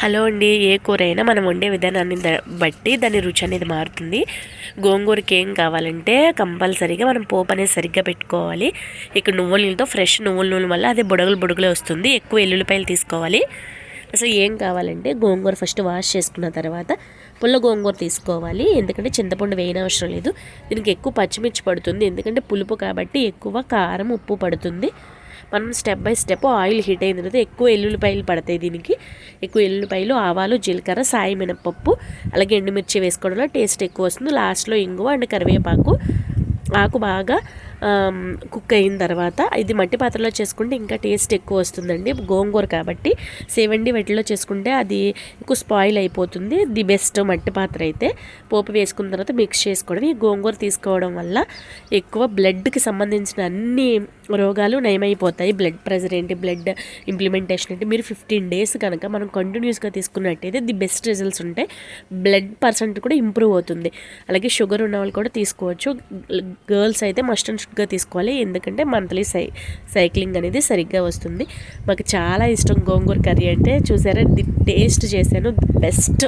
Hello అండి ఏ కూర అయినా మనం వండే విధానాన్ని బట్టి దాని రుచి అనేది మారుతుంది. గోంగూరకి ఏం కావాలంటే కంపల్సరీగా మనం పోపు అనేది సరిగ్గా పెట్టుకోవాలి. ఇక్కడ నువ్వుల నూనెతో ఫ్రెష్ నువ్వుల నూనె వల్ల అది బుడగలు బుడగలే వస్తుంది. ఎక్కువ ఎల్లుల్లిపాయలు తీసుకోవాలి. అసలు ఏం కావాలంటే గోంగూర ఫస్ట్ వాష్ చేసుకున్న తర్వాత పుల్ల గోంగూర తీసుకోవాలి. ఎందుకంటే చింతపండు వేయన అవసరం లేదు. దీనికి ఎక్కువ పచ్చిమిర్చి పడుతుంది. ఎందుకంటే పులుపు కాబట్టి ఎక్కువ కారం ఉప్పు పడుతుంది. మనం step by step oil heat అయిన తర్వాత ఎక్కువ ఎల్లుల్లిపాయలు పడతాయి దీనికి. ఎక్కువ ఎల్లుల్లిపాయలు ఆవాలు జీలకర్ర సాయి మినపప్పు అలాగే ఎండుమిర్చి వేసుకోవడంలో టేస్ట్ ఎక్కువ వస్తుంది. లాస్ట్లో ఇంగువ అండ్ కరివేపాకు. ఆకు బాగా కుక్ అయిన తర్వాత ఇది మట్టి పాత్రలో చేసుకుంటే ఇంకా టేస్ట్ ఎక్కువ వస్తుందండి. గోంగూర కాబట్టి సేవండి వెట్లో చేసుకుంటే అది ఎక్కువ స్పాయిల్ అయిపోతుంది. ది బెస్ట్ మట్టి పాత్ర అయితే. పోపు వేసుకున్న తర్వాత మిక్స్ చేసుకోవడం. ఈ గోంగూర తీసుకోవడం వల్ల ఎక్కువ బ్లడ్కి సంబంధించిన అన్ని రోగాలు నయమైపోతాయి. బ్లడ్ ప్రెషర్ ఏంటి? బ్లడ్ ఇంప్లిమెంటేషన్ ఏంటి? మీరు ఫిఫ్టీన్ డేస్ కనుక మనం కంటిన్యూస్గా తీసుకున్నట్టయితే ది బెస్ట్ రిజల్ట్స్ ఉంటాయి. బ్లడ్ పర్సెంట్ కూడా ఇంప్రూవ్ అవుతుంది. అలాగే షుగర్ ఉన్న వాళ్ళు కూడా తీసుకోవచ్చు. గర్ల్స్ అయితే మస్ట్ అండ్ షుడ్గా తీసుకోవాలి. ఎందుకంటే మంత్లీ సై సైక్లింగ్ అనేది సరిగ్గా వస్తుంది. మాకు చాలా ఇష్టం గోంగూర కర్రీ అంటే. చూసారా? ది టేస్ట్ చేశాను. బెస్ట్.